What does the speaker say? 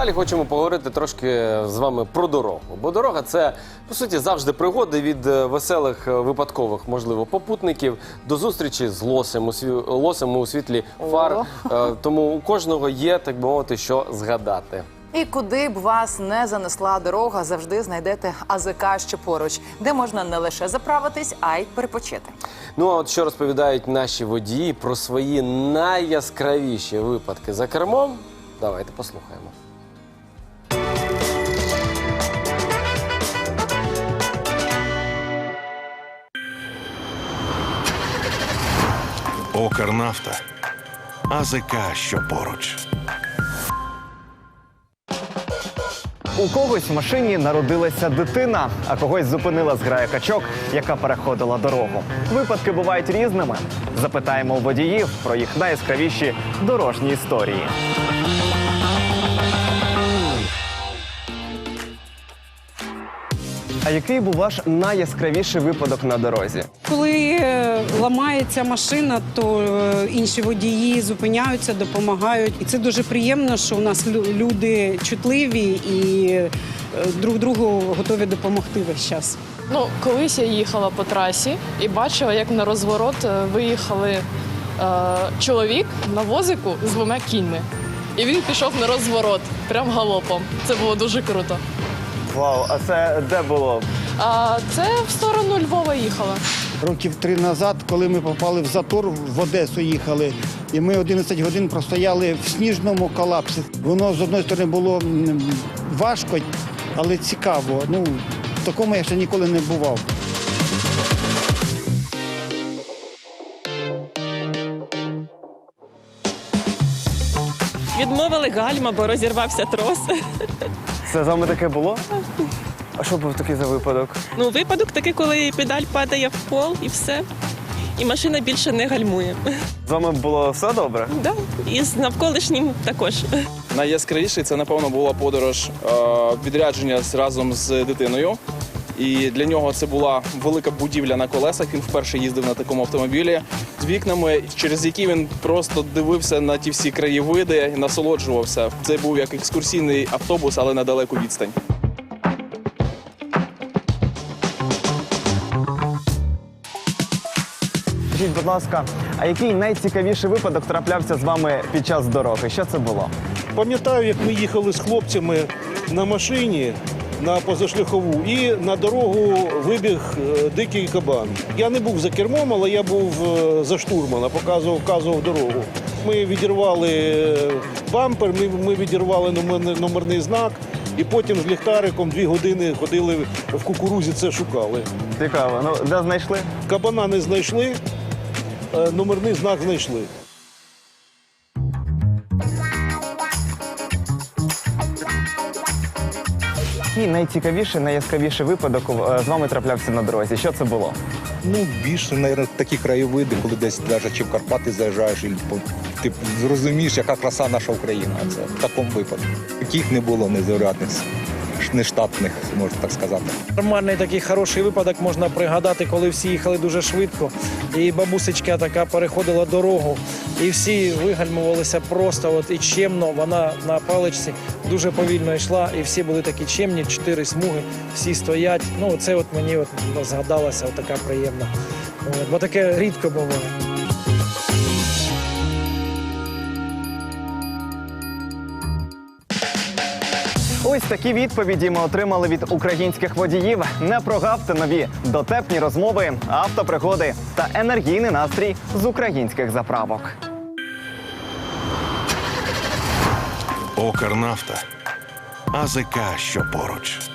Далі хочемо поговорити трошки з вами про дорогу. Бо дорога це по суті завжди пригоди від е, веселих е, випадкових, можливо, попутників до зустрічі з лосем у сві... лосем у світлі фар. Е, Тому у кожного є, так би мовити, що згадати. І куди б вас не занесла дорога, завжди знайдете АЗК, що поруч, де можна не лише заправитись, а й перепочити. Ну а от що розповідають наші водії про свої найяскравіші випадки за кермом? Давайте послухаємо. Укрнафта. АЗК, що поруч. У когось в машині народилася дитина, а когось зупинила зграя качок, яка переходила дорогу. Випадки бувають різними. Запитаємо водіїв про їх найяскравіші дорожні історії. А який був ваш найяскравіший випадок на дорозі? Коли е, ламається машина, то е, інші водії зупиняються, допомагають. І це дуже приємно, що у нас люди чутливі і е, друг другу готові допомогти весь час. Ну, колись я їхала по трасі і бачила, як на розворот виїхали е, чоловік на возику з двома кіньми. І він пішов на розворот, прям галопом. Це було дуже круто. Вау, а це де було? А це в сторону Львова їхала. Років три назад, коли ми попали в затор, в Одесу їхали, і ми 11 годин простояли в сніжному колапсі. Воно з одної сторони було важко, але цікаво. Ну, в такому я ще ніколи не бував. Відмовили гальма, бо розірвався трос. Це з вами таке було? А що був такий за випадок? Ну, випадок такий, коли педаль падає в пол і все. І машина більше не гальмує. З вами було все добре? Да. І з навколишнім також. Найяскравіший це, напевно, була подорож е, відрядження разом з дитиною. І для нього це була велика будівля на колесах. Він вперше їздив на такому автомобілі з вікнами, через які він просто дивився на ті всі краєвиди і насолоджувався. Це був як екскурсійний автобус, але на далеку відстань. Скажіть, будь ласка, а який найцікавіший випадок траплявся з вами під час дороги? Що це було? Пам'ятаю, як ми їхали з хлопцями на машині на позашляхову, і на дорогу вибіг е, дикий кабан. Я не був за кермом, але я був е, за штурмана, показував, вказував дорогу. Ми відірвали е, бампер, ми, ми відірвали номерний, номерний знак, і потім з ліхтариком дві години ходили в кукурузі, це шукали. Цікаво. Ну де знайшли? Кабана не знайшли, номерний знак знайшли. Який найцікавіший, найяскравіший випадок е, з вами траплявся на дорозі? Що це було? Ну, більше, мабуть, такі краєвиди, коли десь навіть чи в Карпати заїжджаєш, і ти зрозумієш, яка краса наша Україна. Це в такому випадку. Таких не було незаурядних, нештатних, можна так сказати. Нормальний такий хороший випадок можна пригадати, коли всі їхали дуже швидко. І бабусечка така переходила дорогу, і всі вигальмувалися просто от і чемно. Вона на паличці дуже повільно йшла, і всі були такі чемні, чотири смуги, всі стоять. Ну, це от мені от згадалася, от така приємна. Бо таке рідко буває. Ось такі відповіді ми отримали від українських водіїв. Не прогавте нові дотепні розмови, автопригоди та енергійний настрій з українських заправок. Окернафта. АЗК, що поруч.